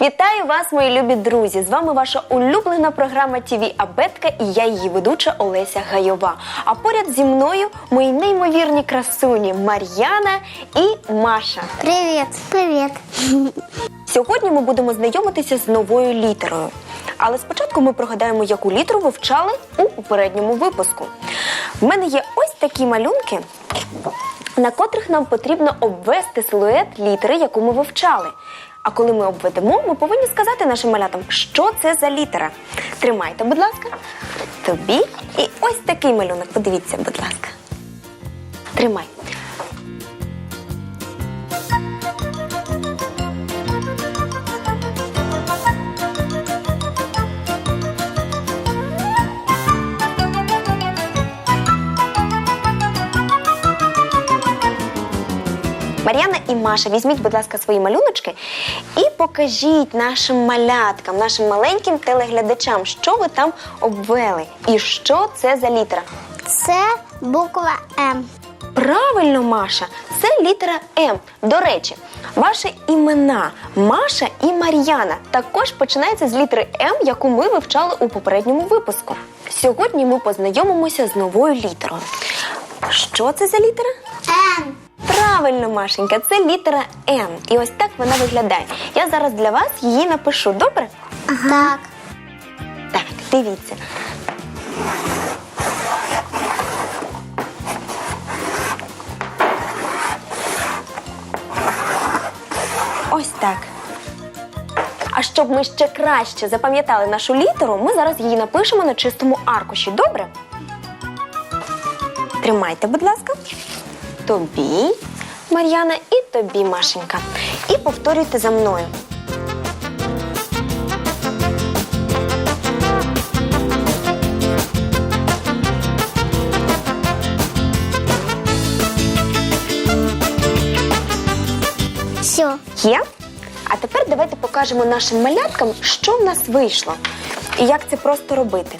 Вітаю вас, мої любі друзі! З вами ваша улюблена програма ТВ Абетка і я її ведуча Олеся Гайова. А поряд зі мною мої неймовірні красуні Мар'яна і Маша. Привет. Привет. Сьогодні ми будемо знайомитися з новою літерою. Але спочатку ми пригадаємо, яку літеру вивчали у попередньому випуску. В мене є ось такі малюнки, на котрих нам потрібно обвести силует літери, яку ми вивчали. А коли ми обведемо, ми повинні сказати нашим малятам, що це за літера. Тримайте, будь ласка, тобі. І ось такий малюнок. Подивіться, будь ласка. Тримай. Мар'яна Маша, візьміть, будь ласка, свої малюночки і покажіть нашим маляткам, нашим маленьким телеглядачам, що ви там обвели і що це за літера. Це буква М. Правильно, Маша, це літера М. До речі, ваші імена Маша і Мар'яна також починаються з літери М, яку ми вивчали у попередньому випуску. Сьогодні ми познайомимося з новою літерою. Що це за літера? Правильно, Машенька, це літера Н. І ось так вона виглядає. Я зараз для вас її напишу, добре? Так. Так, дивіться. Ось так. А щоб ми ще краще запам'ятали нашу літеру, ми зараз її напишемо на чистому аркуші, добре? Тримайте, будь ласка. Тобі, Мар'яна, і тобі, Машенька. І повторюйте за мною. Все. Є? А тепер давайте покажемо нашим маляткам, що в нас вийшло і як це просто робити.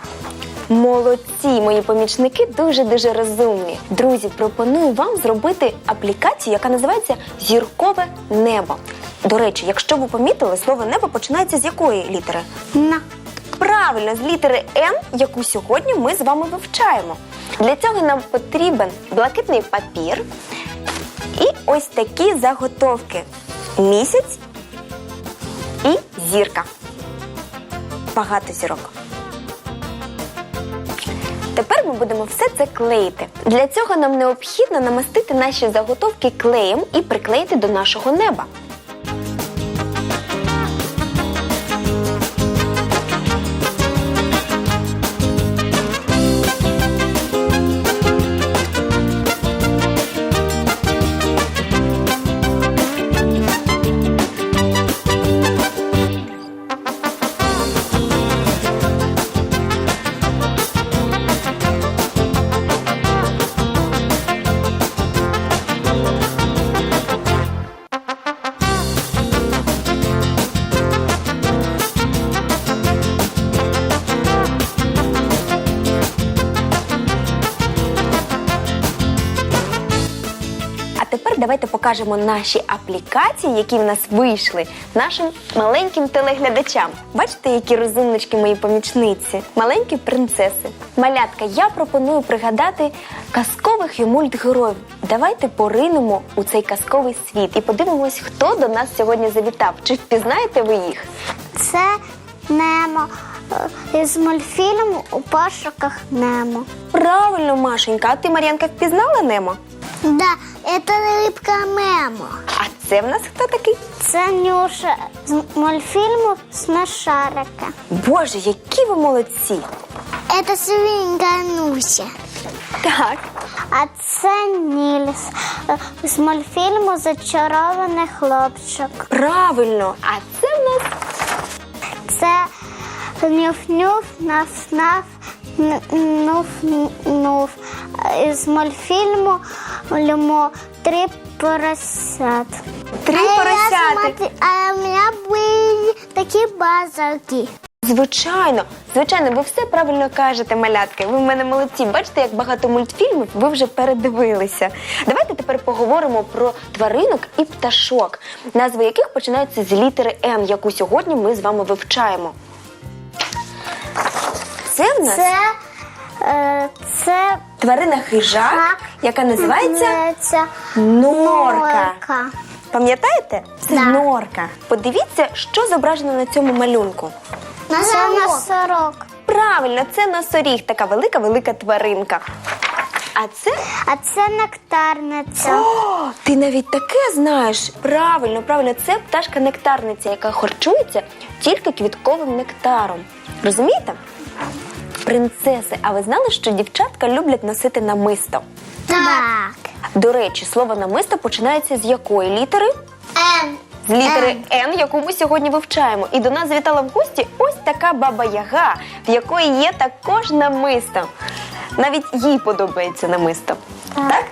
Молодці, мої помічники дуже-дуже розумні. Друзі, пропоную вам зробити аплікацію, яка називається Зіркове небо. До речі, якщо ви помітили, слово небо починається з якої літери? На. Правильно, з літери Н, яку сьогодні ми з вами вивчаємо. Для цього нам потрібен блакитний папір і ось такі заготовки: місяць і зірка. Багато зірок. Тепер ми будемо все це клеїти. Для цього нам необхідно намастити наші заготовки клеєм і приклеїти до нашого неба. Тепер давайте покажемо наші аплікації, які в нас вийшли нашим маленьким телеглядачам. Бачите, які розумнички мої помічниці, маленькі принцеси. Малятка, я пропоную пригадати казкових і мультгероїв. Давайте поринемо у цей казковий світ і подивимось, хто до нас сьогодні завітав. Чи впізнаєте ви їх? Це Немо. Е, Із мультфільму у пошуках Немо. Правильно, Машенька, а ти, Мар'янка, впізнала Немо? Да, це рибка Мемо. А це в нас хто такий? Це Нюша з мультфільму Смешарика. Боже, які ви молодці! Це свинка Нуся. Так. А це Нільс е, з мультфільму Зачарований хлопчик. Правильно, а це в нас Це нюф-нюф, наф-наф, нуф-нуф. Із мультфільму «Люмо три поросят. три а поросяти. А у мене були такі базарки. Звичайно, звичайно, ви все правильно кажете, малятки. Ви в мене молодці. Бачите, як багато мультфільмів ви вже передивилися. Давайте тепер поговоримо про тваринок і пташок, назви яких починаються з літери Н, яку сьогодні ми з вами вивчаємо. Це в нас Це, е, це тварина хижак, яка називається називається норка. норка. Пам'ятаєте? Це Да. норка. Подивіться, що зображено на цьому малюнку. Це носорог. Правильно, це носоріг, така велика велика тваринка. А це А це нектарниця. О, ти навіть таке знаєш. Правильно, правильно, це пташка нектарниця, яка харчується тільки квітковим нектаром. Розумієте? Принцеси, а ви знали, що дівчатка люблять носити намисто? Так. До речі, слово намисто починається з якої літери? Н. З літери Н, яку ми сьогодні вивчаємо. І до нас завітала в гості ось така баба Яга, в якої є також намисто. Навіть їй подобається намисто. Так?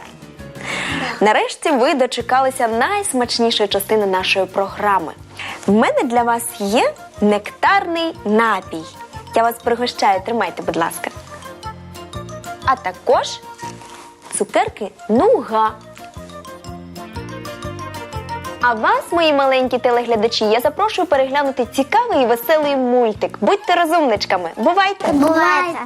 Нарешті ви дочекалися найсмачнішої частини нашої програми. В мене для вас є нектарний напій. Я вас пригощаю, тримайте, будь ласка. А також цукерки нуга. А вас, мої маленькі телеглядачі, я запрошую переглянути цікавий і веселий мультик. Будьте розумничками. Бувайте! Бувайте.